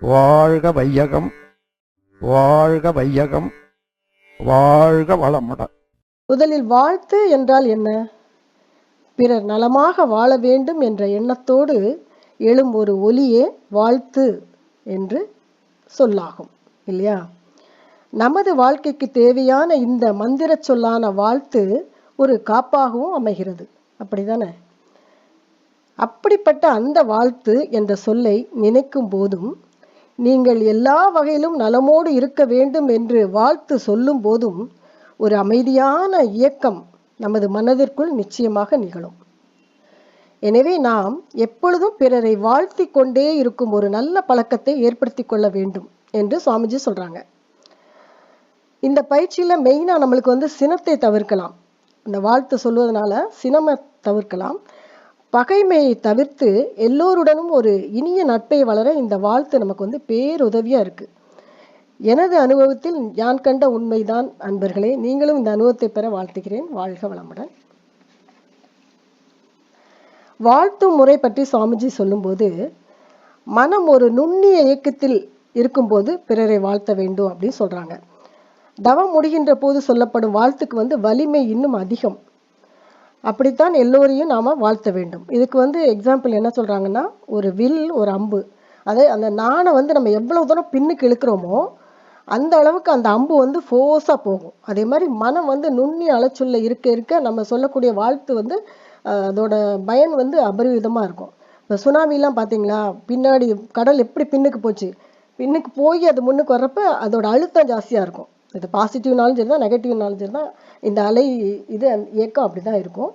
வாழ்க வையகம் வாழ்க வையகம் வாழ்க வளமுடன் முதலில் வாழ்த்து என்றால் என்ன? பிறர் நலமாக வாழ வேண்டும் என்ற எண்ணத்தோடு எழும் ஒரு ஒலியே வாழ்த்து என்று சொல்லாகும் இல்லையா? நமது வாழ்க்கைக்கு தேவையான இந்த மந்திர சொல்லான வாழ்த்து ஒரு காப்பாகவும் அமைகிறது. அப்படிதானே? அப்படிப்பட்ட அந்த வாழ்த்து என்ற சொல்லை நினைக்கும் போதும் நீங்கள் எல்லா வகையிலும் நலமோடு இருக்க வேண்டும் என்று வாழ்த்து சொல்லும் போதும் ஒரு அமைதியான இயக்கம் நமது மனதிற்குள் நிச்சயமாக நிகழும். எனவே நாம் எப்பொழுதும் பிறரை வாழ்த்தி கொண்டே இருக்கும் ஒரு நல்ல பழக்கத்தை ஏற்படுத்தி கொள்ள வேண்டும் என்று சுவாமிஜி சொல்றாங்க. இந்த பயிற்சியில மெயினா நம்மளுக்கு வந்து சினத்தை தவிர்க்கலாம். இந்த வாழ்த்து சொல்வதனால சினமை தவிர்க்கலாம். பகைமையை தவிர்த்து எல்லோருடனும் ஒரு இனிய நட்பை வளர இந்த வாழ்த்து நமக்கு வந்து பேருதவியாக இருக்கு. எனது அனுபவத்தில் யான் கண்ட உண்மைதான் அன்பர்களே. நீங்களும் இந்த அனுபவத்தை பெற வாழ்த்துகிறேன். வாழ்க வளமுடன். வாழ்த்தும் முறை பற்றி சுவாமிஜி சொல்லும்போது மனம் ஒரு நுண்ணிய இயக்கத்தில் இருக்கும்போது பிறரை வாழ்த்த வேண்டும் அப்படின்னு சொல்றாங்க. தவம் முடிகின்ற போது சொல்லப்படும் வாழ்த்துக்கு வந்து வலிமை இன்னும் அதிகம். அப்படித்தான் எல்லோரையும் நாம் வாழ்த்த வேண்டும். இதுக்கு வந்து எக்ஸாம்பிள் என்ன சொல்கிறாங்கன்னா ஒரு வில் ஒரு அம்பு. அதே அந்த நாணை வந்து நம்ம எவ்வளவு தூரம் பின்னுக்கு இழுக்கிறோமோ அந்த அளவுக்கு அந்த அம்பு வந்து ஃபோர்ஸாக போகும். அதே மாதிரி மனம் வந்து நுண்ணி அலைச்சொல்ல இருக்க இருக்க நம்ம சொல்லக்கூடிய வாழ்த்து வந்து அதோட பயன் வந்து அபரிவிதமாக இருக்கும். இப்போ சுனாமிலாம் பார்த்தீங்களா பின்னாடி கடல் எப்படி பின்னுக்கு போச்சு? பின்னுக்கு போய் அது முன்னுக்கு வர்றப்ப அதோட அழுத்தம் ஜாஸ்தியாக இருக்கும். இது பாசிட்டிவ்னாலும் சரி தான் நெகட்டிவ்னாலும் சரி தான் இந்த அலை இது இயக்கம் அப்படி தான் இருக்கும்.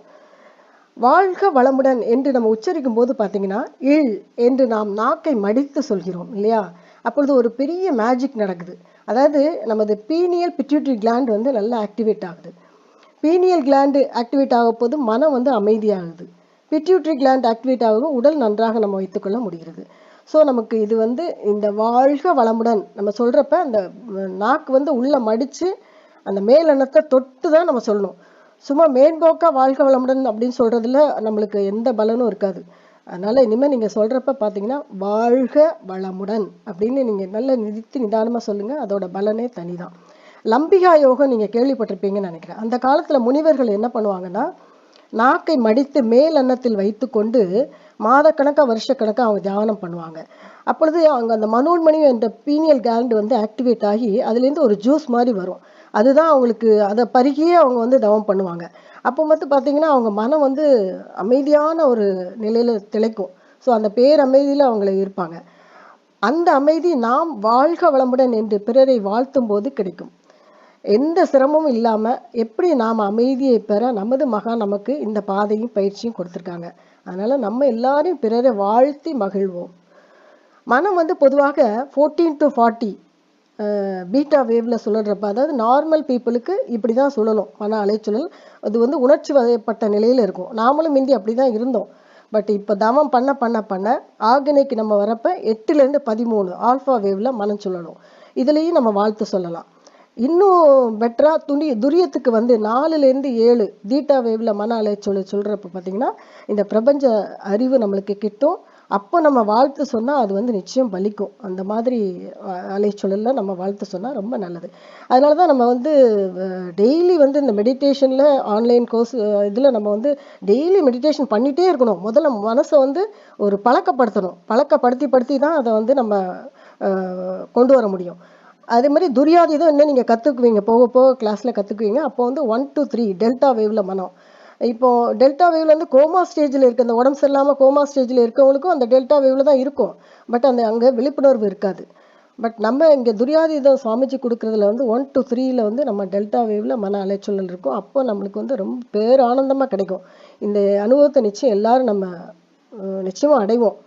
வாழ்க வளமுடன் என்று நம்ம உச்சரிக்கும் போது பார்த்தீங்கன்னா இல் என்று நாம் நாக்கை மடித்து சொல்கிறோம் இல்லையா? அப்பொழுது ஒரு பெரிய மேஜிக் நடக்குது. அதாவது நமது பீனியல் பிட்யூட்ரி கிளாண்ட் வந்து நல்லா ஆக்டிவேட் ஆகுது. பீனியல் கிளாண்டு ஆக்டிவேட் ஆகும் போது மனம் வந்து அமைதியாகுது. பிட்யூட்ரி கிளாண்ட் ஆக்டிவேட் ஆகும் உடல் நன்றாக நம்ம வைத்துக்கொள்ள முடிகிறது. ஸோ நமக்கு இது வந்து இந்த வாழ்க வளமுடன் நம்ம சொல்கிறப்ப அந்த நாக்கு வந்து உள்ளே மடித்து அந்த மேலெண்ணத்தை தொட்டு தான் நம்ம சொல்லணும். சும்மா மேம்போக்கா வாழ்க வளமுடன் அப்படின்னு சொல்றதுல நம்மளுக்கு எந்த பலனும் இருக்காது. அதனால் இனிமேல் நீங்கள் சொல்கிறப்ப பார்த்தீங்கன்னா வாழ்க வளமுடன் அப்படின்னு நீங்கள் நல்ல நிதித்து நிதானமாக சொல்லுங்கள் அதோட பலனே தனிதான். லம்பிகா யோகம் நீங்கள் கேள்விப்பட்டிருப்பீங்கன்னு நினைக்கிறேன். அந்த காலத்தில் முனிவர்கள் என்ன பண்ணுவாங்கன்னா நாக்கை மடித்து மேல் அன்னத்தில் வைத்துக்கொண்டு மாதக்கணக்கா வருஷக்கணக்காக அவங்க தியானம் பண்ணுவாங்க. அப்பொழுது அவங்க அந்த மனோன்மணி என்ற பீனியல் கேண்ட் வந்து ஆக்டிவேட் ஆகி அதுலேருந்து ஒரு ஜூஸ் மாதிரி வரும். அதுதான் அவங்களுக்கு அதை பருகியே அவங்க வந்து தவம் பண்ணுவாங்க. அப்போ வந்து பார்த்தீங்கன்னா அவங்க மனம் வந்து அமைதியான ஒரு நிலையில திளைக்கும். ஸோ அந்த பேர் அமைதியில் அவங்கள இருப்பாங்க அந்த அமைதி நாம் வாழ்க வளமுடன் என்று பிறரை வாழ்த்தும் போது கிடைக்கும். எந்த சிரமமும் இல்லாம எப்படி நாம் அமைதியை பெற நமது மகா நமக்கு இந்த பாதையும் பயிற்சியும் கொடுத்துருக்காங்க. அதனால நம்ம எல்லாரையும் பிறரை வாழ்த்தி மகிழ்வோம். மனம் வந்து பொதுவாக ஃபோர்டீன் டு ஃபார்ட்டி பீட்டா வேவ்ல சுழறப்ப அதாவது நார்மல் பீப்புளுக்கு இப்படி தான் சுழலும் மன அலைச்சுழல் அது வந்து உணர்ச்சி வகைப்பட்ட நிலையில் இருக்கும். நாமளும் முந்தி அப்படி தான் இருந்தோம். பட் இப்போ தவம் பண்ண பண்ண பண்ண ஆர்கனைக்கு நம்ம வரப்ப எட்டுலேருந்து பதிமூணு ஆல்ஃபா வேவ்ல மனம் சுழலும். இதுலேயும் நம்ம வாழ்த்து சொல்லலாம். இன்னும் பெட்டரா துணி துரியத்துக்கு வந்து நாலுலேருந்து ஏழு தீட்டா வேவ்ல மன அலைச்சொல் சொல்றப்ப பார்த்தீங்கன்னா இந்த பிரபஞ்ச அறிவு நம்மளுக்கு கிட்டும். அப்போ நம்ம வாழ்த்து சொன்னால் அது வந்து நிச்சயம் பலிக்கும். அந்த மாதிரி அஹ், நம்ம வாழ்த்து சொன்னால் ரொம்ப நல்லது. அதனால தான் நம்ம வந்து டெய்லி வந்து இந்த மெடிடேஷனில் ஆன்லைன் கோர்ஸ் இதில் நம்ம வந்து டெய்லி மெடிடேஷன் பண்ணிகிட்டே இருக்கணும். முதல்ல மனசை வந்து ஒரு பழக்கப்படுத்தணும். பழக்கப்படுத்தி படுத்தி தான் அதை வந்து நம்ம கொண்டு வர முடியும். அதே மாதிரி துரியாதீதம் இன்னும் நீங்கள் கற்றுக்குவீங்க போக போக கிளாஸில் கற்றுக்குவீங்க அப்போ வந்து ஒன் டூ த்ரீ டெல்டா வேவ்ல மனம். இப்போ டெல்டா வேவ்ல வந்து கோமா ஸ்டேஜில் இருக்க அந்த உடம்பு சரியில்லாமல் கோமா ஸ்டேஜில் இருக்கவங்களுக்கும் அந்த டெல்டா வேவ்ல தான் இருக்கும். பட் அந்த அங்கே விழிப்புணர்வு இருக்காது. பட் நம்ம இங்கே துரியாதீதம் சுவாமிஜி கொடுக்குறதுல வந்து ஒன் டு த்ரீயில் வந்து நம்ம டெல்டா வேவ்ல மன அலைச்சொல்லல் இருக்கும். அப்போ நம்மளுக்கு வந்து ரொம்ப பேர் ஆனந்தமாக கிடைக்கும். இந்த அனுபவத்தை நிச்சயம் எல்லாரும் நம்ம நிச்சயமாக அடைவோம்.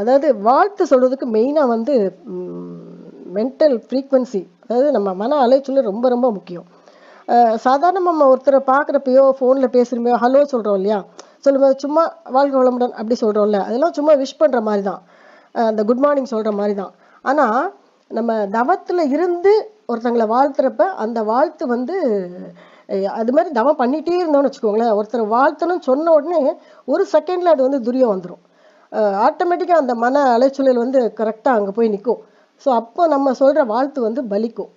அதாவது வாழ்த்து சொல்றதுக்கு மெயினாக வந்து மென்டல் ஃப்ரீக்வன்சி அதாவது நம்ம மன அலைச்சல் ரொம்ப ரொம்ப முக்கியம். சாதாரண நம்ம ஒருத்தரை பார்க்குறப்பயோ ஃபோனில் பேசுகிறப்பயோ ஹலோ சொல்கிறோம் இல்லையா? சொல்லும்போது சும்மா வாழ்க வளமுடன் அப்படி சொல்கிறோம்ல அதெல்லாம் சும்மா விஷ் பண்ணுற மாதிரி தான் அந்த குட் மார்னிங் சொல்கிற மாதிரி தான் ஆனால் நம்ம தவத்தில் இருந்து ஒருத்தங்களை வாழ்த்துறப்ப அந்த வாழ்த்து வந்து அது மாதிரி தவம் பண்ணிகிட்டே இருந்தோம்னு வச்சுக்கோங்களேன். ஒருத்தர் வாழ்த்தணும்னு சொன்ன உடனே ஒரு செகண்டில் அது வந்து துரியம் வந்துடும் ஆட்டோமேட்டிக்காக அந்த மன அலைச்சூழல் வந்து கரெக்டாக அங்கே போய் நிற்கும். ஸோ அப்போ நம்ம சொல்கிற வாழ்த்து வந்து பலிக்கும்.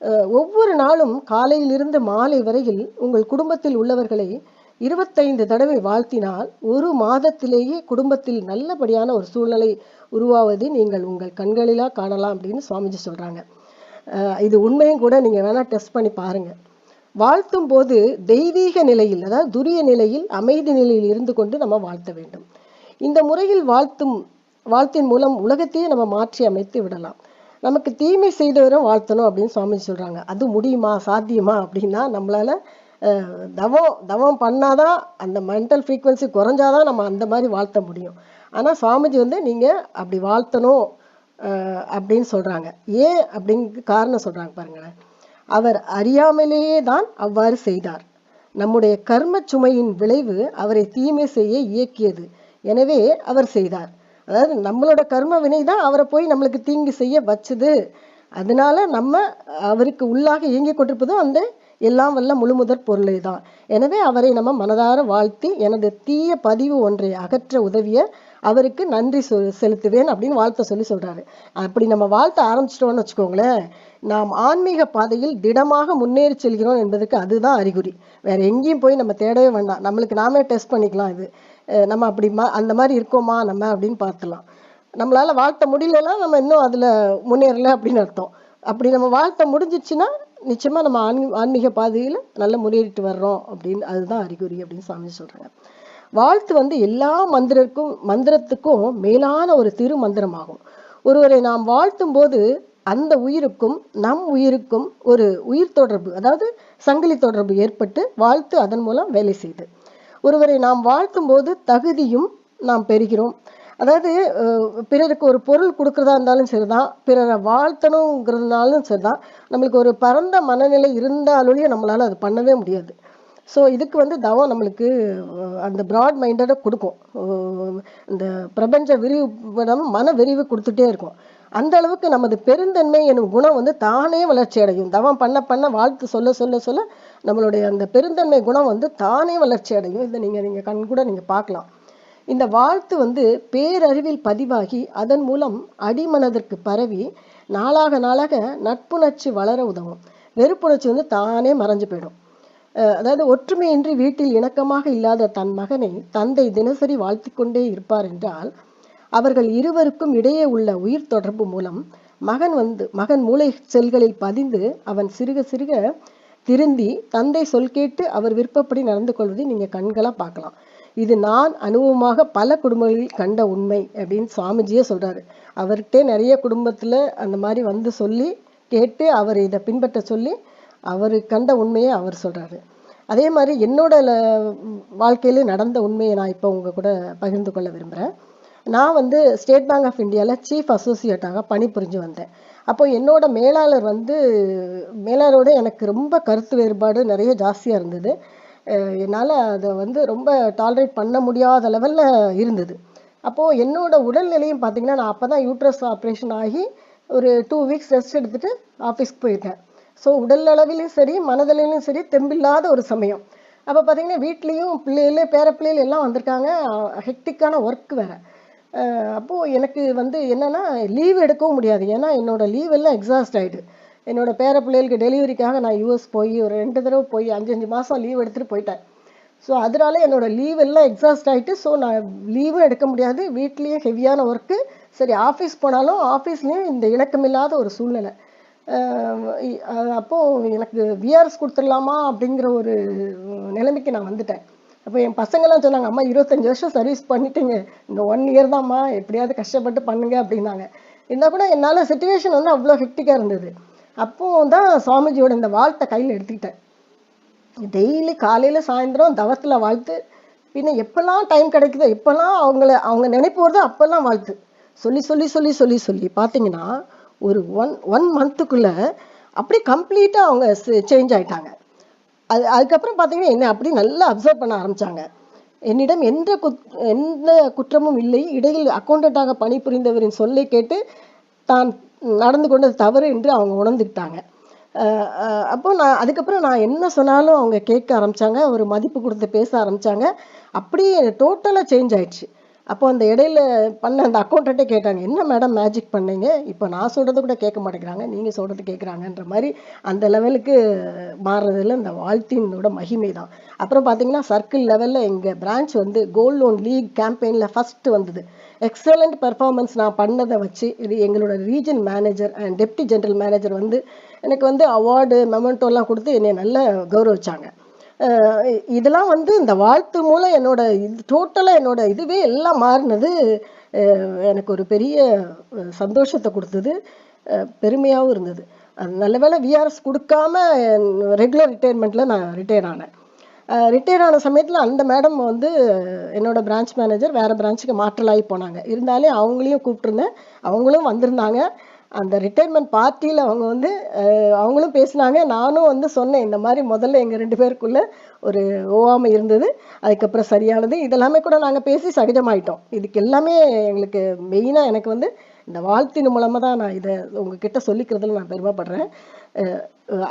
அஹ் ஒவ்வொரு நாளும் காலையிலிருந்து மாலை வரையில் உங்கள் குடும்பத்தில் உள்ளவர்களை இருபத்தைந்து தடவை வாழ்த்தினால் ஒரு மாதத்திலேயே குடும்பத்தில் நல்லபடியான ஒரு சூழ்நிலை உருவாவதை நீங்கள் உங்கள் கண்களிலா காணலாம் அப்படின்னு சுவாமிஜி சொல்றாங்க. அஹ் இது உண்மையும் கூட நீங்க வேணா டெஸ்ட் பண்ணி பாருங்க. வாழ்த்தும் போது தெய்வீக நிலையில் அதாவது துரிய நிலையில் அமைதி நிலையில் இருந்து கொண்டு நம்ம வாழ்த்த வேண்டும். இந்த முறையில் வாழ்த்தும் வாழ்த்தின் மூலம் உலகத்தையே நம்ம மாற்றி அமைத்து விடலாம். நமக்கு தீமை செய்தவரும் வாழ்த்தணும் அப்படின்னு சுவாமி சொல்கிறாங்க அது முடியுமா? சாத்தியமா? அப்படின்னா நம்மளால் தவம் தவம் பண்ணாதான் அந்த மென்டல் ஃப்ரீக்வன்சி குறைஞ்சாதான் நம்ம அந்த மாதிரி வாழ்த்த முடியும். ஆனால் சுவாமிஜி வந்து நீங்கள் அப்படி வாழ்த்தணும் அப்படின்னு சொல்கிறாங்க ஏன் அப்படிங்க காரணம் சொல்கிறாங்க பாருங்களேன். அவர் அறியாமலேயே தான் அவ்வாறு செய்தார். நம்முடைய கர்ம சுமையின் விளைவு அவரை தீமை செய்ய இயக்கியது. எனவே அவர் செய்தார். அதாவது நம்மளோட கர்ம வினை தான் அவரை போய் நம்மளுக்கு தீங்கு செய்ய வச்சுது. அதனால நம்ம அவருக்கு உள்ளாக இயங்கிக் கொண்டிருப்பதும் அந்த எல்லாம் வல்ல முழுமுதற் பொருளை தான். எனவே அவரை நம்ம மனதார வாழ்த்தி எனது தீய பதிவு ஒன்றை அகற்ற உதவிய அவருக்கு நன்றி சொல் செலுத்துவேன் அப்படின்னு வாழ்த்த சொல்லி சொல்றாரு. அப்படி நம்ம வாழ்த்த ஆரம்பிச்சிட்டோம்னு வச்சுக்கோங்களேன் நாம் ஆன்மீக பாதையில் திடமாக முன்னேறி செல்கிறோம் என்பதற்கு அதுதான் அறிகுறி. வேற எங்கேயும் போய் நம்ம தேடவே வேண்டாம். நம்மளுக்கு நாமே டெஸ்ட் பண்ணிக்கலாம் இது. அஹ் நம்ம அப்படி மா- அந்த மாதிரி இருக்கோமா நம்ம அப்படின்னு பார்த்துலாம். நம்மளால வாழ்த்த முடியலன்னா நம்ம இன்னும் அதுல முன்னேறல அப்படின்னு அர்த்தம். அப்படி நம்ம வாழ்த்த முடிஞ்சிச்சுன்னா நிச்சயமா நம்ம ஆன்மீ ஆன்மீக பாதையில நல்லா முன்னேறிட்டு வர்றோம் அப்படின்னு அதுதான் அறிகுறி அப்படின்னு சாமி சொல்றாங்க. வாழ்த்து வந்து எல்லா மந்திரக்கும் மந்திரத்துக்கும் மேலான ஒரு திரு மந்திரமாகும். ஒருவரை நாம் வாழ்த்தும் போது அந்த உயிருக்கும் நம் உயிருக்கும் ஒரு உயிர் தொடர்பு அதாவது சங்கிலி தொடர்பு ஏற்பட்டு வாழ்த்து அதன் மூலம் வேலை செய்து. ஒருவரை நாம் வாழ்த்தும் போது தகுதியும் நாம் பெறுகிறோம். அதாவது பிறருக்கு ஒரு பொருள் கொடுக்கறதா இருந்தாலும் சரிதான் பிறரை வாழ்த்தணுங்கிறதுனாலும் சரிதான். நம்மளுக்கு ஒரு பரந்த மனநிலை இருந்தாலொழிய நம்மளால அது பண்ணவே முடியாது. ஸோ இதுக்கு வந்து தவம் நம்மளுக்கு அந்த ப்ராட் மைண்டடை கொடுக்கும். இந்த பிரபஞ்ச விரிவு மன விரிவு கொடுத்துட்டே இருக்கும். அந்த அளவுக்கு நமது பெருந்தன்மை எனும் குணம் வந்து தானே வளர்ச்சி அடையும். தவம் பண்ண பண்ண வாழ்த்து சொல்ல சொல்ல சொல்ல நம்மளுடைய அந்த பெருந்தன்மை குணம் வந்து தானே வளர்ச்சி அடையும். இதை நீங்கள் நீங்கள் கண் கூட நீங்கள் பார்க்கலாம். இந்த வாழ்த்து வந்து பேரறிவில் பதிவாகி அதன் மூலம் அடிமனதிற்கு பரவி நாளாக நாளாக நட்புணர்ச்சி வளர உதவும். வெறுப்புணர்ச்சி வந்து தானே மறைஞ்சு போயிடும். அதாவது ஒற்றுமையின்றி வீட்டில் இணக்கமாக இல்லாத தன் மகனை தந்தை தினசரி வாழ்த்திக் கொண்டே இருப்பார் என்றால் அவர்கள் இருவருக்கும் இடையே உள்ள உயிர் தொடர்பு மூலம் மகன் வந்து மகன் மூளை செல்களில் பதிந்து அவன் சிறுக சிறுக திருந்தி தந்தை சொல் கேட்டு அவர் விருப்பப்படி நடந்து கொள்வதை நீங்க கண்களா பார்க்கலாம். இது நான் அனுபவமாக பல குடும்பங்களில் கண்ட உண்மை அப்படின்னு சுவாமிஜியே சொல்றாரு. அவர்கிட்டே நிறைய குடும்பத்துல அந்த மாதிரி வந்து சொல்லி கேட்டு அவர் இதை பின்பற்ற சொல்லி அவர் கண்ட உண்மையை அவர் சொல்கிறாரு அதே மாதிரி என்னோட வாழ்க்கையில் நடந்த உண்மையை நான் இப்போ உங்கள் கூட பகிர்ந்து கொள்ள விரும்புகிறேன் நான் வந்து ஸ்டேட் பேங்க் ஆஃப் இந்தியாவில் சீஃப் அசோசியேட்டாக பணிபுரிஞ்சு வந்தேன். அப்போ என்னோட மேலாளர் வந்து மேலாளரோட எனக்கு ரொம்ப கருத்து வேறுபாடு நிறைய ஜாஸ்தியாக இருந்தது. என்னால் அதை வந்து ரொம்ப டாலரேட் பண்ண முடியாத லெவலில் இருந்தது. அப்போது என்னோட உடல்நிலையும் பார்த்தீங்கன்னா நான் அப்போ தான் யூட்ரஸ் ஆப்ரேஷன் ஆகி ஒரு டூ வீக்ஸ் ரெஸ்ட் எடுத்துகிட்டு ஆஃபீஸ்க்கு போயிருக்கேன். ஸோ உடல் அளவிலும் சரி மனதளவிலும் சரி தெம்பில்லாத ஒரு சமயம். அப்போ பார்த்தீங்கன்னா வீட்லேயும் பிள்ளைகளே பேர பிள்ளைகள் எல்லாம் வந்திருக்காங்க. ஹெக்டிக்கான ஒர்க் வேற. அப்போது எனக்கு வந்து என்னன்னா லீவ் எடுக்கவும் முடியாது. ஏன்னா என்னோடய லீவ் எல்லாம் எக்ஸாஸ்ட் ஆயிடு என்னோட பேர பிள்ளைகளுக்கு டெலிவரிக்காக நான் யூஎஸ் போய் ஒரு ரெண்டு தடவை போய் அஞ்சு அஞ்சு மாதம் லீவ் எடுத்துகிட்டு போயிட்டேன். ஸோ அதனால என்னோட லீவ் எல்லாம் எக்ஸாஸ்ட் ஆகிட்டு ஸோ நான் லீவும் எடுக்க முடியாது. வீட்லேயும் ஹெவியான ஒர்க்கு சரி ஆஃபீஸ் போனாலும் ஆஃபீஸ்லேயும் இந்த இணக்கமில்லாத ஒரு சூழ்நிலை. அப்போது அப்போ எனக்கு விஆர்எஸ் கொடுத்துடலாமா அப்படிங்கிற ஒரு நிலைமைக்கு நான் வந்துட்டேன். அப்போ என் பசங்கள்லாம் சொன்னாங்க அம்மா இருபத்தஞ்சி வருஷம் சர்வீஸ் பண்ணிட்டீங்க. இந்த ஒன் இயர் தான்மா எப்படியாவது கஷ்டப்பட்டு பண்ணுங்க அப்படின்னாங்க. இருந்தால் கூட என்னால் சுச்சுவேஷன் வந்து அவ்வளோ ஹெக்டிக்காக இருந்தது. அப்போ தான் சுவாமிஜியோட இந்த வாழ்த்தை கையில் எடுத்துக்கிட்டேன். டெய்லி காலையில் சாயந்தரம் தவத்தில் வாழ்த்து பின்ன எப்பெல்லாம் டைம் கிடைக்குதோ எப்போல்லாம் அவங்கள அவங்க நினைப்பு வருதோ அப்போல்லாம் வாழ்த்து. சொல்லி சொல்லி சொல்லி சொல்லி சொல்லி. பார்த்தீங்கன்னா ஒரு ஒன் ஒன் மந்த்துக்குள்ளே அப்படியே கம்ப்ளீட்டாக அவங்க சேஞ்ச் ஆகிட்டாங்க அது அதுக்கப்புறம் பார்த்தீங்கன்னா என்ன அப்படி நல்லா அப்சர்வ் பண்ண ஆரம்பித்தாங்க என்னிடம் எந்த குத் எந்த குற்றமும் இல்லை. இடையில் அக்கௌண்டண்ட்டாக பணிபுரிந்தவரின் சொல்லை கேட்டு தான் நடந்து கொண்டது தவறு என்று அவங்க உணர்ந்துக்கிட்டாங்க. அப்போ நான் அதுக்கப்புறம் நான் என்ன சொன்னாலும் அவங்க கேட்க ஆரம்பித்தாங்க ஒரு மதிப்பு கொடுத்து பேச ஆரம்பிச்சாங்க. அப்படியே டோட்டலாக சேஞ்ச் ஆயிடுச்சு. அப்போ அந்த இடையில பண்ண அந்த அக்கௌண்ட்டே கேட்டாங்க என்ன மேடம் மேஜிக் பண்ணீங்க? இப்போ நான் சொல்கிறது கூட கேட்க மாட்டேங்கிறாங்க நீங்கள் சொல்கிறது கேட்குறாங்கன்ற மாதிரி அந்த லெவலுக்கு மாறுறதுல இந்த வாழ்த்தினோட மகிமை தான் அப்புறம் பார்த்தீங்கன்னா சர்க்கிள் லெவலில் எங்கள் பிரான்ச் வந்து கோல்ட் லோன் லீக் கேம்பெயினில் ஃபஸ்ட்டு வந்தது. எக்ஸலண்ட் பெர்ஃபார்மன்ஸ் நான் பண்ணதை வச்சு இது எங்களோட region manager and deputy general manager வந்து எனக்கு வந்து அவார்டு மெமெண்டோலாம் கொடுத்து என்னை நல்லா கௌரவிச்சாங்க. இதெல்லாம் வந்து இந்த வாழ்த்து மூலம் என்னோட இது டோட்டலாக என்னோட இதுவே எல்லாம் மாறினது எனக்கு ஒரு பெரிய சந்தோஷத்தை கொடுத்தது பெருமையாகவும் இருந்தது. அது நல்ல வேளை விஆர்எஸ் கொடுக்காம ரெகுலர் ரிட்டையர்மெண்ட்டில் நான் ரிட்டையர் ஆனேன். ரிட்டையர் ஆன சமயத்தில் அந்த மேடம் வந்து என்னோடய பிரான்ச் மேனேஜர் வேறு பிரான்ச்சுக்கு மாற்றலாகி போனாங்க. இருந்தாலே அவங்களையும் கூப்பிட்டுருந்தேன். அவங்களும் வந்திருந்தாங்க. அந்த ரிட்டையர்மெண்ட் பார்ட்டியில் அவங்க வந்து அவங்களும் பேசினாங்க. நானும் வந்து சொன்னேன் இந்த மாதிரி முதல்ல எங்கள் ரெண்டு பேருக்குள்ளே ஒரு ஓவாமை இருந்தது அதுக்கப்புறம் சரியானது. இதெல்லாமே கூட நாங்கள் பேசி சகஜமாயிட்டோம் இதுக்கு எல்லாமே எங்களுக்கு மெயினாக எனக்கு வந்து இந்த வாழ்த்தின் மூலமாக தான் நான் இதை உங்ககிட்ட சொல்லிக்கிறதுல நான் பெருமைப்படுறேன்.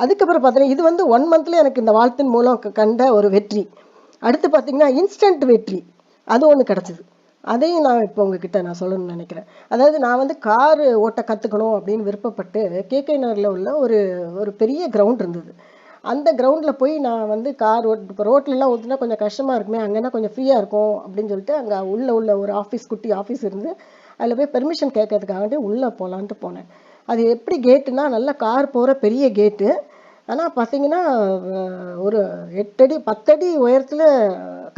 அதுக்கப்புறம் பார்த்தீங்கன்னா இது வந்து ஒன் மந்த்ல எனக்கு இந்த வாழ்த்தின் மூலம் கண்ட ஒரு வெற்றி. அடுத்து பார்த்தீங்கன்னா இன்ஸ்டன்ட் வெற்றி. அது ஒன்று கிடச்சிது. அதையும் நான் இப்போ உங்ககிட்ட நான் சொல்லணும்னு நினைக்கிறேன். அதாவது நான் வந்து கார் ஓட்ட கற்றுக்கணும் அப்படின்னு விருப்பப்பட்டு கேகே நகரில் உள்ள ஒரு ஒரு பெரிய கிரவுண்ட் இருந்தது. அந்த கிரவுண்டில் போய் நான் வந்து கார் ஓட் இப்போ ரோட்லலாம் ஓட்டுனா கொஞ்சம் கஷ்டமாக இருக்குமே அங்கேனா கொஞ்சம் ஃப்ரீயாக இருக்கும் அப்படின்னு சொல்லிட்டு அங்கே உள்ளே உள்ள ஒரு ஆஃபீஸ் குட்டி ஆஃபீஸ் இருந்து அதில் போய் பெர்மிஷன் கேட்கறதுக்காகவே உள்ளே போகலான்ட்டு போனேன். அது எப்படி கேட்டுனா நல்ல கார் போகிற பெரிய கேட்டு ஆனால் பார்த்தீங்கன்னா ஒரு எட்டடி பத்தடி உயரத்தில்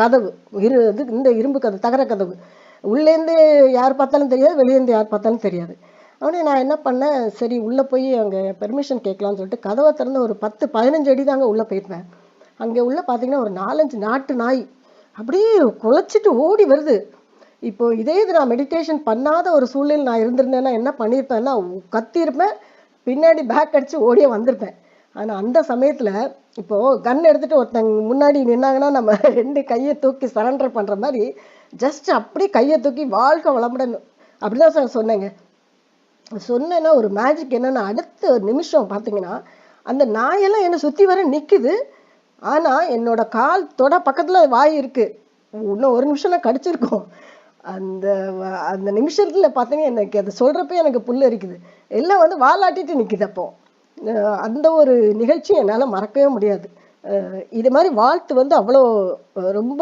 கதவு. இரு இது இந்த இரும்பு கதவு தகர கதவு. உள்ளேருந்து யார் பார்த்தாலும் தெரியாது வெளியேருந்து யார் பார்த்தாலும் தெரியாது. அவனே நான் என்ன பண்ணேன் சரி உள்ளே போய் அங்கே பெர்மிஷன் கேட்கலான்னு சொல்லிட்டு கதவை திறந்து ஒரு பத்து பதினஞ்சு அடி தாங்க உள்ளே போயிருப்பேன். அங்கே உள்ளே பார்த்தீங்கன்னா ஒரு நாலஞ்சு நாட்டு நாய். அப்படியே குலைச்சிட்டு ஓடி வருது. இப்போ இதே இது நான் மெடிடேஷன் பண்ணாத ஒரு சூழ்நிலை நான் இருந்திருந்தேன்னா என்ன பண்ணியிருப்பேன்னா கத்தியிருப்பேன் பின்னாடி பேக் அடித்து ஓடியே வந்திருப்பேன். ஆனால் அந்த சமயத்தில் இப்போது கன் எடுத்துட்டு ஒருத்தங்க முன்னாடி நின்னாங்கன்னா நம்ம ரெண்டு கையை தூக்கி சரண்டர் பண்ணுற மாதிரி ஜஸ்ட் அப்படியே கையை தூக்கி வாழ்க்கை வளமுடன் அப்படிதான் சார் சொன்னேங்க. சொன்னேன்னா ஒரு மேஜிக் என்னென்னா அடுத்த நிமிஷம் பார்த்தீங்கன்னா அந்த நாயெல்லாம் என்னை சுற்றி வர நிற்குது ஆனால் என்னோட கால் தொட பக்கத்தில் வாய் இருக்குது இன்னும் ஒரு நிமிஷம் நான் கடிச்சிருக்கோம். அந்த அந்த நிமிஷத்தில் பார்த்தீங்கன்னா எனக்கு அதை சொல்கிறப்ப எனக்கு புல் இருக்குது எல்லாம் வந்து வாலாட்டிட்டு நிற்குது அப்போ. அந்த ஒரு நிகழ்ச்சி என்னால் மறக்கவே முடியாது. இது மாதிரி வாழ்த்து வந்து அவ்வளோ ரொம்ப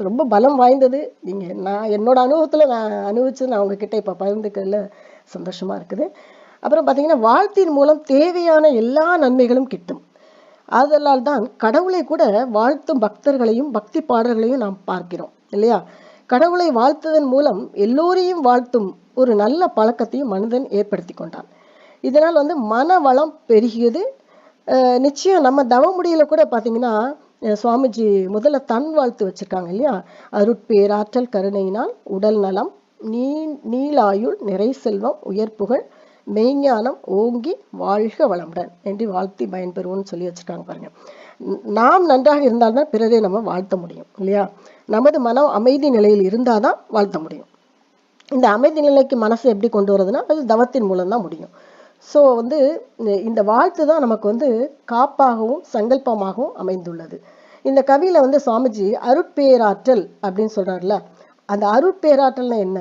ரொம்ப பலம் வாய்ந்தது. நீங்கள் நான் என்னோட அனுபவத்தில் நான் அனுபவிச்சு நான் உங்ககிட்ட இப்போ பகிர்ந்துக்கிறதுல சந்தோஷமாக இருக்குது. அப்புறம் பார்த்தீங்கன்னா வாழ்த்தின் மூலம் தேவையான எல்லா நன்மைகளும் கிட்டும். ஆதலால் தான் கடவுளை கூட வாழ்த்தும் பக்தர்களையும் பக்தி பாடல்களையும் நாம் பார்க்கிறோம் இல்லையா? கடவுளை வாழ்த்துவதன் மூலம் எல்லோரையும் வாழ்த்தும் ஒரு நல்ல பழக்கத்தையும் மனிதன் ஏற்படுத்தி கொண்டான். இதனால் வந்து மன வளம் பெருகியது நிச்சயம் நம்ம தவமுடியில கூட பார்த்தீங்கன்னா சுவாமிஜி முதல்ல தன் வாழ்த்து வச்சிருக்காங்க இல்லையா? அருட்பேராற்றல் கருணையினால் உடல் நலம் நீ நீளாயுள் நிறை செல்வம் உயர்ப்புகழ் மெய்ஞானம் ஓங்கி வாழ்க வளமுடன் என்று வாழ்த்தி பயன்பெறுவோம்னு சொல்லி வச்சிருக்காங்க பாருங்க. நாம் நன்றாக இருந்தால்தான் பிறரை நம்ம வாழ்த்த முடியும் இல்லையா? நமது மனம் அமைதி நிலையில் இருந்தாதான் வாழ்த்த முடியும். இந்த அமைதி நிலைக்கு மனசை எப்படி கொண்டு வரதுன்னா அது தவத்தின் மூலம் தான் முடியும். ஸோ வந்து இந்த- வாழ்த்து தான் நமக்கு வந்து காப்பாகவும் சங்கல்பமாகவும் அமைந்துள்ளது. இந்த கவியில வந்து சுவாமிஜி அருட்பேராற்றல் அப்படின்னு சொல்கிறார்ல அந்த அருட்பேராற்றல்னா என்ன?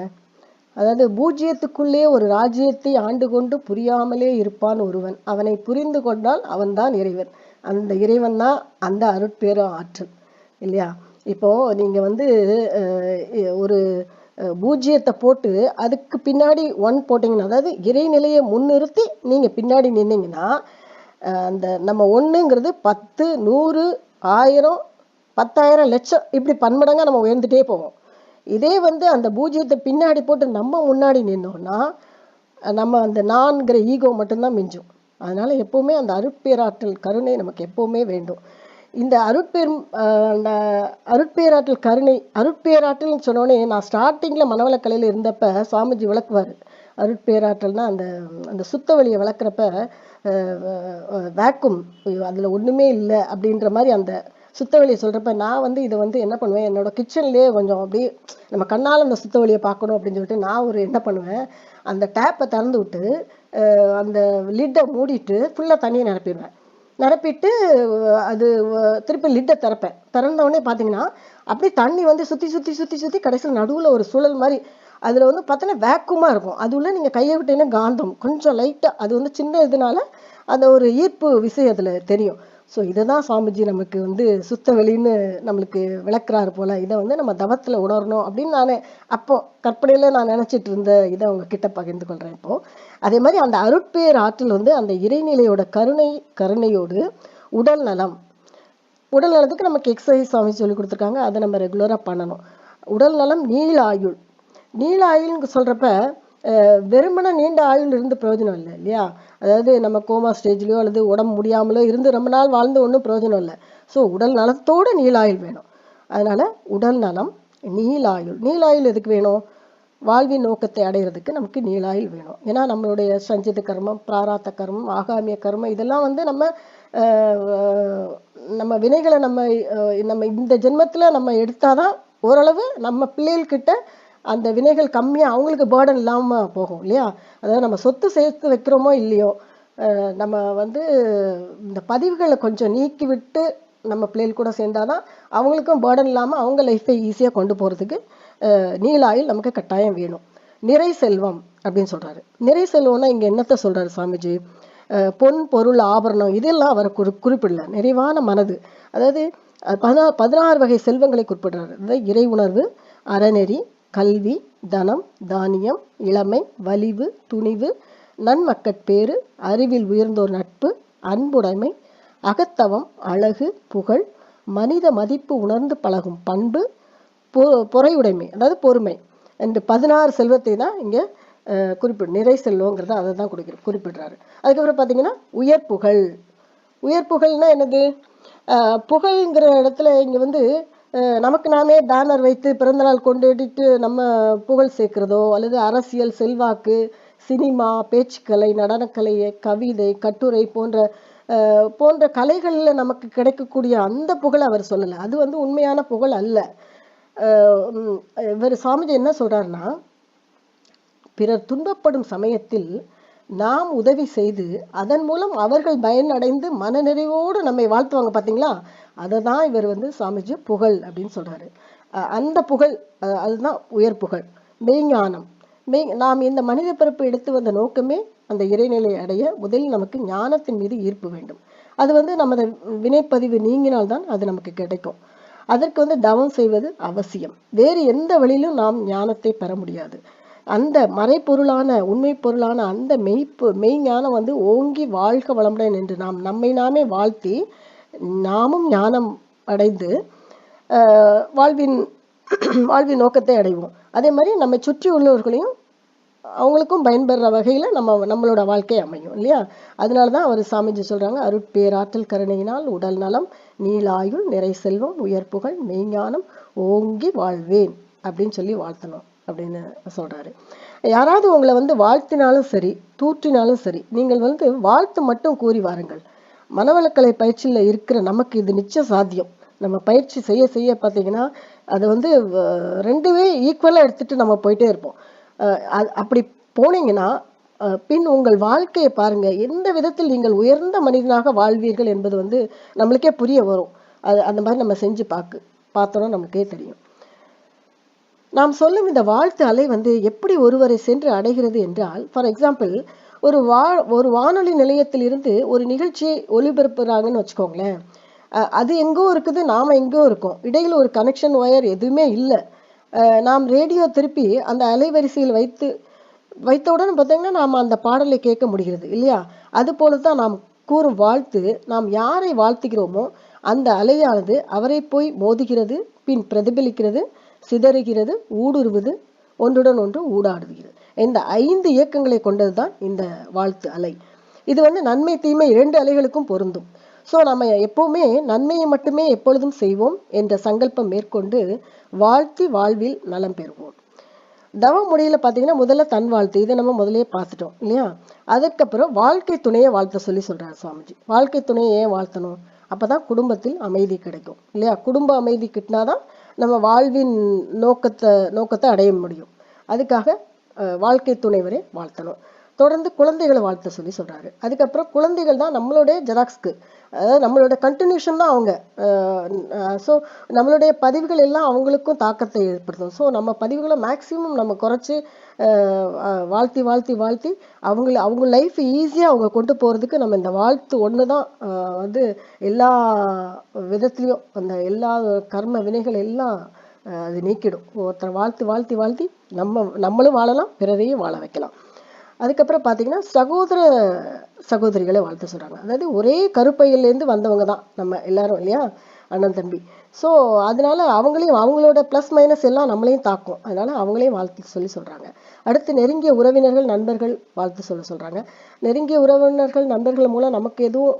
அதாவது பூஜ்ஜியத்துக்குள்ளே ஒரு ராஜ்யத்தை ஆண்டு கொண்டு புரியாமலே இருப்பான் ஒருவன். அவனை புரிந்து கொண்டால் அவன்தான் இறைவன். அந்த இறைவன் தான் அந்த அருட்பேர ஆற்றல் இல்லையா? இப்போ நீங்கள் வந்து ஒரு பூஜ்ஜியத்தை போட்டு அதுக்கு பின்னாடி ஒன் போட்டிங்கன்னா அதாவது இறைநிலையை முன்னிறுத்தி நீங்க பின்னாடி நின்னீங்கன்னா அந்த நம்ம ஒன்றுங்கிறது பத்து நூறு ஆயிரம் பத்தாயிரம் லட்சம் இப்படி பன்மடங்கா நம்ம உயர்ந்துட்டே போவோம். இதே வந்து அந்த பூஜ்ஜியத்தை பின்னாடி போட்டு நம்ம முன்னாடி நின்னோம்னா நம்ம அந்த நான்கிற ஈகோ மட்டும்தான் மிஞ்சும். அதனால எப்பவுமே அந்த அருட்பேராற்றல் கருணை நமக்கு எப்பவுமே வேண்டும். இந்த அருட்பேர் அந்த அருட்பேராற்றல் கருணை அருட்பேராற்றல்னு சொன்னோடனே நான் ஸ்டார்டிங்கில் மனவளக்கலையில் இருந்தப்ப சுவாமிஜி விளக்குவார். அருட்பேராற்றல்னா அந்த அந்த சுத்த வழியை வளர்க்குறப்ப வேக்கும் அதில் ஒன்றுமே இல்லை அப்படின்ற மாதிரி அந்த சுத்த வழியை சொல்கிறப்ப நான் வந்து இதை வந்து என்ன பண்ணுவேன் என்னோட கிச்சன்லேயே கொஞ்சம் அப்படியே நம்ம கண்ணால் அந்த சுத்த வழியை பார்க்கணும் அப்படின்னு சொல்லிட்டு நான் ஒரு என்ன பண்ணுவேன் அந்த டேப்பை திறந்து விட்டு அந்த லிட்டை மூடிட்டு ஃபுல்லாக தண்ணியை நிரப்பிடுவேன். நிரப்பிட்டு அது திருப்பி லிட்டை திறப்பேன். திறந்தவொடனே பார்த்தீங்கன்னா அப்படியே தண்ணி வந்து சுற்றி சுற்றி சுற்றி சுற்றி கடைசியில் நடுவில் ஒரு சுழல் மாதிரி அதில் வந்து பார்த்தோன்னா வேக்குமாக இருக்கும். அது உள்ள நீங்கள் கையை விட்டீங்கன்னா காந்தம். கொஞ்சம் லைட்டாக அது வந்து சின்ன இதனால அந்த ஒரு ஈர்ப்பு விசை அதில் தெரியும். ஸோ இதை தான் சுவாமிஜி நமக்கு வந்து சுத்த வெளின்னு நம்மளுக்கு விளக்குறாரு போல. இதை வந்து நம்ம தவத்தில் உணரணும் அப்படின்னு நான் அப்போ கற்பனையில் நான் நினச்சிட்டு இருந்த இதை அவங்க கிட்ட பகிர்ந்து கொள்கிறேன் இப்போ. அதே மாதிரி அந்த அருட்பேர் ஆற்றல் வந்து அந்த இறைநிலையோட கருணை கருணையோடு உடல் நலம். உடல் நலத்துக்கு நமக்கு எக்ஸசைஸ் சுவாமி சொல்லி கொடுத்துருக்காங்க. அதை நம்ம ரெகுலராக பண்ணணும். உடல் நலம் நீள ஆயுள். நீள ஆயுள்னு சொல்கிறப்ப வெறுமன நீண்ட ஆயுள் இருந்து பிரயோஜனம் இல்லை இல்லையா? அதாவது நம்ம கோமா ஸ்டேஜ்லயோ அல்லது உடம்பு முடியாமலோ இருந்து ரொம்ப நாள் வாழ்ந்து ஒன்றும் பிரயோஜனம் இல்லை. ஸோ உடல் நலத்தோடு நீலாயுள் வேணும். அதனால் உடல் நலம் நீலாயுள் நீலாயுள் எதுக்கு வேணும்? வாழ்வின் நோக்கத்தை அடைகிறதுக்கு நமக்கு நீளாயுள் வேணும். ஏன்னா நம்மளுடைய சஞ்சித கர்மம் பிராராத்த கர்மம் ஆகாமிய கர்மம் இதெல்லாம் வந்து நம்ம அஹ், நம்ம வினைகளை நம்ம அஹ், நம்ம இந்த ஜென்மத்தில் நம்ம எடுத்தாதான் ஓரளவு நம்ம பிள்ளைகள்கிட்ட அந்த வினைகள் கம்மியாக அவங்களுக்கு பேர்டன் இல்லாமல் போகும் இல்லையா? அதாவது நம்ம சொத்து சேர்த்து வைக்கிறோமோ இல்லையோ அஹ், நம்ம வந்து இந்த பதிவுகளை கொஞ்சம் நீக்கி விட்டு நம்ம பிள்ளைகள் கூட சேர்ந்தாதான் அவங்களுக்கும் பேர்டன் இல்லாமல் அவங்க லைஃப்பை ஈஸியாக கொண்டு போகிறதுக்கு நீலாயில் நமக்கு கட்டாயம் வேணும். நிறை செல்வம் அப்படின்னு சொல்றாரு. நிறை செல்வம்னா இங்க என்னத்த சொல்றாரு சாமிஜி அஹ் பொன் பொருள் ஆபரணம் இதெல்லாம் அவர் குறி குறிப்பிடல. நிறைவான மனது. அதாவது பதினா- பதினாறு வகை செல்வங்களை குறிப்பிடுறாரு. அதாவது இறை உணர்வு அறநெறி கல்வி தனம் தானியம் இளமை வலிவு துணிவு நன்மக்கட்பேறு அறிவில் உயர்ந்தோர் நட்பு அன்புடைமை அகத்தவம் அழகு புகழ் மனித மதிப்பு உணர்ந்து பழகும் பண்பு பொ- பொறையுடைமை அதாவது பொறுமை. இந்த பதினாறு செல்வத்தை தான் இங்கே குறிப்பிடு நிறை செல்வங்கிறத அதை தான் குறிப்பிடு குறிப்பிடுறாரு. அதுக்கப்புறம் பார்த்தீங்கன்னா உயர் புகழ். உயர் புகழ்னா என்னது? புகழ்ங்கிற இடத்துல இங்கே வந்து நமக்கு நாமே பேனர் வைத்து பிறந்தநாள் கொண்டாடிட்டு நம்ம புகழ் சேர்க்கிறதோ அல்லது அரசியல் செல்வாக்கு சினிமா பேச்சுக்கலை நடனக்கலை கவிதை கட்டுரை போன்ற அஹ், போன்ற கலைகளில் நமக்கு கிடைக்கக்கூடிய அந்த புகழை அவர் சொல்லலை. அது வந்து உண்மையான புகழ் அல்ல. அஹ் இவர் சாமிஜி என்ன சொல்றாருன்னா பிறர் துன்பப்படும் சமயத்தில் நாம் உதவி செய்து அதன் மூலம் அவர்கள் பயனடைந்து மனநிறைவோடு நம்மை வாழ்த்துவாங்க பார்த்தீங்களா அதை தான் இவர் வந்து சாமிஜி புகழ் அப்படின்னு சொல்றாரு. அஹ் அந்த புகழ் அதுதான் உயர் புகழ் மெய்ஞானம். மெய் நாம் இந்த மனித பிறப்பு எடுத்து வந்த நோக்கமே அந்த இறைநிலை அடைய முதலில் நமக்கு ஞானத்தின் மீது ஈர்ப்பு வேண்டும். அது வந்து நமது வினைப்பதிவு நீங்கினால்தான் அது நமக்கு கிடைக்கும். அதற்கு வந்து தவம் செய்வது அவசியம். வேறு எந்த வழியிலும் நாம் ஞானத்தை பெற முடியாது. அந்த மறைப்பொருளான உண்மை பொருளான அந்த மெய்ப்பு மெய்ஞானம் வந்து ஓங்கி வாழ்க வளமுடன் என்று நாம் நம்மை நாமே வாழ்த்தி நாமும் ஞானம் அடைந்து ஆஹ், வாழ்வின் வாழ்வின் நோக்கத்தை அடைவோம். அதே மாதிரி நம்மை சுற்றி உள்ளவர்களையும் அவங்களுக்கும் பயன்பெற வகையில் நம்ம நம்மளோட வாழ்க்கை அமையும் இல்லையா? அதனால தான் அவர் சாமிஜி சொல்றாங்க அருட்பேராற்றல் கருணையினால் உடல் நலம் நீளாயுள் நிறை செல்வம் உயர் புகழ் மெய்ஞானம் ஓங்கி வாழ்வேன் அப்படின்னு சொல்லி வாழ்த்தணும். அப்படின்னு சொல்றாரு. யாராவது உங்களை வந்து வாழ்த்தினாலும் சரி தூற்றினாலும் சரி நீங்கள் வந்து வாழ்த்து மட்டும் கூறி வாருங்கள். மனவளக்கலை பயிற்சியில் இருக்கிற நமக்கு இது நிச்சயம் சாத்தியம். நம்ம பயிற்சி செய்ய செய்ய பார்த்தீங்கன்னா அது வந்து ரெண்டுமே ஈக்குவலாக எடுத்துட்டு நம்ம போயிட்டே இருப்போம். அஹ், அது- அப்படி போனீங்கன்னா பின் உங்கள் வாழ்க்கையை பாருங்க எந்த விதத்தில் நீங்கள் உயர்ந்த மனிதனாக வாழ்வீர்கள் என்பது வந்து நம்மளுக்கே புரிய வரும். அது அந்த மாதிரி நம்ம செஞ்சு பார்க்கு பார்த்தோன்னா நமக்கே தெரியும். நாம் சொல்லும் இந்த வாழ்த்து அலை வந்து எப்படி ஒருவரை சென்று அடைகிறது என்றால் ஃபார் எக்ஸாம்பிள் ஒரு வா ஒரு வானொலி நிலையத்தில் இருந்து ஒரு நிகழ்ச்சியை ஒளிபரப்புறாங்கன்னு வச்சுக்கோங்களேன். அது எங்கோ இருக்குது நாம் எங்கோ இருக்கோம். இடையில் ஒரு கனெக்ஷன் ஒயர் எதுவுமே இல்லை. நாம் ரேடியோ திருப்பி அந்த அலைவரிசையில் வைத்து வைத்தவுடன் பார்த்தீங்கன்னா நாம் அந்த பாடலை கேட்க முடிகிறது இல்லையா? அது போல தான் நாம் கூறும் வாழ்த்து நாம் யாரை வாழ்த்துகிறோமோ அந்த அலையானது அவரை போய் மோதுகிறது பின் பிரதிபலிக்கிறது சிதறுகிறது ஊடுருவது ஒன்றுடன் ஒன்று ஊடாடுகிறது. இந்த ஐந்து இயக்கங்களை கொண்டது தான் இந்த வாழ்த்து அலை. இது வந்து நன்மை தீமை இரண்டு அலைகளுக்கும் பொருந்தும். ஸோ நம்ம எப்பவுமே நன்மையை மட்டுமே எப்பொழுதும் செய்வோம் என்ற சங்கல்பம் மேற்கொண்டு வாழ்த்தி வாழ்வில் நலம் பெறுவோம். தவ முறையில் பார்த்தீங்கன்னா முதல்ல தன் வாழ்த்து இதை நம்ம முதலே பார்த்துட்டோம் இல்லையா? அதுக்கப்புறம் வாழ்க்கை துணையை வாழ்த்த சொல்லி சொல்றாரு சுவாமிஜி. வாழ்க்கை துணையை ஏன் வாழ்த்தணும்? அப்பதான் குடும்பத்தில் அமைதி கிடைக்கும் இல்லையா? குடும்ப அமைதி கிட்டினாதான் நம்ம வாழ்வின் நோக்கத்தை நோக்கத்தை அடைய முடியும். அதுக்காக அஹ், வாழ்க்கை துணைவரை வாழ்த்தணும். தொடர்ந்து குழந்தைகளை வாழ்த்த சொல்லி சொல்றாரு. அதுக்கப்புறம் குழந்தைகள் தான் நம்மளுடைய ஜெராக்ஸ்க்கு அதாவது நம்மளோட கண்டினியூஷன் தான் அவங்க. ஸோ நம்மளுடைய பதிவுகள் எல்லாம் அவங்களுக்கும் தாக்கத்தை ஏற்படுத்தும். ஸோ நம்ம பதிவுகளை மேக்ஸிமம் நம்ம குறைச்சி அஹ், வாழ்த்தி வாழ்த்தி வாழ்த்தி அவங்கள அவங்க லைஃப் ஈஸியாக அவங்க கொண்டு போகிறதுக்கு நம்ம இந்த வாழ்த்து ஒன்று தான் வந்து எல்லா விதத்துலேயும் அந்த எல்லா கர்ம வினைகள் எல்லாம் அஹ், அது நீக்கிடும். ஒருத்தரை வாழ்த்து வாழ்த்தி வாழ்த்தி நம்ம நம்மளும் வாழலாம் பிறரையும் வாழ வைக்கலாம். அதுக்கப்புறம் பார்த்தீங்கன்னா சகோதர சகோதரிகளை வாழ்த்து சொல்கிறாங்க அதாவது ஒரே கருப்பையிலேருந்து வந்தவங்க தான் நம்ம எல்லாரும் இல்லையா? அண்ணன் தம்பி. ஸோ அதனால அவங்களையும் அவங்களோட ப்ளஸ் மைனஸ் எல்லாம் நம்மளையும் தாக்கும். அதனால அவங்களையும் வாழ்த்து சொல்லி சொல்கிறாங்க அடுத்து நெருங்கிய உறவினர்கள் நண்பர்கள் வாழ்த்து சொல்ல சொல்கிறாங்க நெருங்கிய உறவினர்கள் நண்பர்கள் மூலம் நமக்கு எதுவும்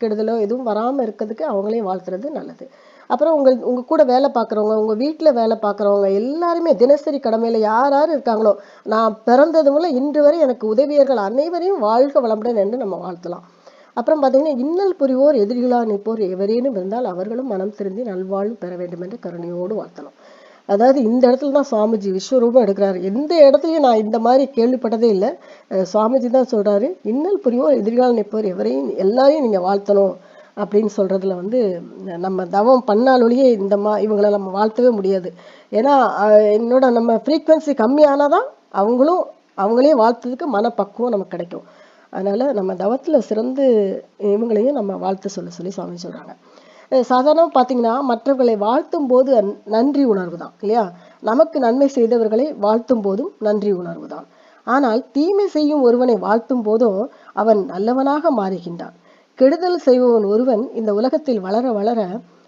கெடுதலோ எதுவும் வராமல் இருக்கிறதுக்கு அவங்களையும் வாழ்த்துறது நல்லது. அப்புறம் உங்கள் உங்கள் கூட வேலை பார்க்குறவங்க உங்கள் வீட்டில் வேலை பார்க்குறவங்க எல்லாருமே தினசரி கடமையில் யார் யார் இருக்காங்களோ நான் பிறந்தது மூலம் இன்று வரை எனக்கு உதவியர்கள் அனைவரையும் வாழ்க வளமுடன் என்று நம்ம வாழ்த்தலாம். அப்புறம் பார்த்தீங்கன்னா இன்னல் புரிவோர் எதிரிகளா நிற்போர் எவரேனும் இருந்தால் அவர்களும் மனம் திருந்தி நல்வாழ்வு பெற வேண்டும் என்று கருணையோடு வாழ்த்தலாம் அதாவது இந்த இடத்துல தான் சுவாமிஜி விஸ்வரூபம் எடுக்கிறாரு. எந்த இடத்துலையும் நான் இந்த மாதிரி கேள்விப்பட்டதே இல்லை. சுவாமிஜி தான் சொல்றாரு இன்னல் புரிவோர் எதிரிகால் நிற்போர் எவரையும் எல்லாரையும் நீங்க வாழ்த்தணும். அப்படின்னு சொல்றதுல வந்து நம்ம தவம் பண்ணாலொழியே இந்த மா இவங்களை நம்ம வாழ்த்தவே முடியாது. ஏன்னா என்னோட நம்ம ஃப்ரீக்வன்சி கம்மியானாதான் அவங்களும் அவங்களையும் வாழ்த்ததுக்கு மனப்பக்குவம் நமக்கு கிடைக்கும். அதனால நம்ம தவத்துல சிறந்து இவங்களையும் நம்ம வாழ்த்து சொல்ல சொல்லி சுவாமி சொல்றாங்க. அஹ் பாத்தீங்கன்னா பார்த்தீங்கன்னா மற்றவர்களை வாழ்த்தும் போது நன்றி உணர்வு தான் இல்லையா? நமக்கு நன்மை செய்தவர்களை வாழ்த்தும் போதும் நன்றி உணர்வு தான். ஆனால் தீமை செய்யும் ஒருவனை வாழ்த்தும் போதும் அவன் நல்லவனாக மாறுகின்றான். கெடுதல் செய்பவன் ஒருவன் இந்த உலகத்தில் வளர வளர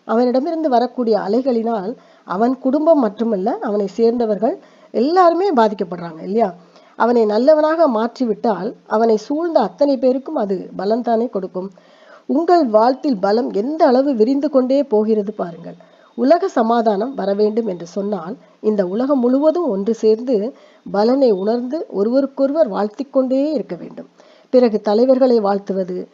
அவனிடமிருந்து வரக்கூடிய அலைகளினால் அவன் குடும்பம் மட்டுமல்ல அவனை சேர்ந்தவர்கள் எல்லாருமே பாதிக்கப்படுறாங்க இல்லையா? அவனை நல்லவனாக மாற்றிவிட்டால் அவனை சூழ்ந்த அத்தனை பேருக்கும் அது பலம் தானே கொடுக்கும். உங்கள் வாழ்த்தில் பலம் எந்த அளவு விரிந்து கொண்டே போகிறது பாருங்கள். உலக சமாதானம் வர வேண்டும் என்று சொன்னால் இந்த உலகம் முழுவதும் ஒன்று சேர்ந்து பலனை உணர்ந்து ஒருவருக்கொருவர் வாழ்த்திக்கொண்டே இருக்க வேண்டும். பிறகு தலைவர்களை வாழ்த்துவது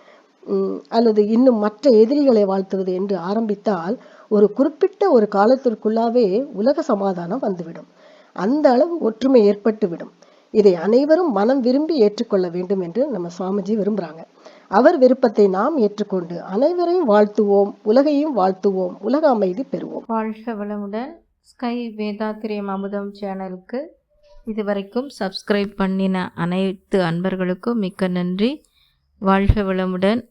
அல்லது இன்னும் மற்ற எதிரிகளை வாழ்த்துவது என்று ஆரம்பித்தால் ஒரு குறிப்பிட்ட ஒரு காலத்திற்குள்ளாவே உலக சமாதானம் வந்துவிடும். அந்த அளவு ஒற்றுமை ஏற்பட்டுவிடும். இதை அனைவரும் மனம் விரும்பி ஏற்றுக்கொள்ள வேண்டும் என்று நம்ம சுவாமிஜி விரும்புகிறாங்க அவர் விருப்பத்தை நாம் ஏற்றுக்கொண்டு அனைவரையும் வாழ்த்துவோம் உலகையும் வாழ்த்துவோம் உலக அமைதி பெறுவோம். வாழ்க வளமுடன் ஸ்கை வேதாத்திரியம் அமுதம் சேனலுக்கு இதுவரைக்கும் சப்ஸ்கிரைப் பண்ணின அனைத்து அன்பர்களுக்கும் மிக்க நன்றி. வாழ்க வளமுடன்.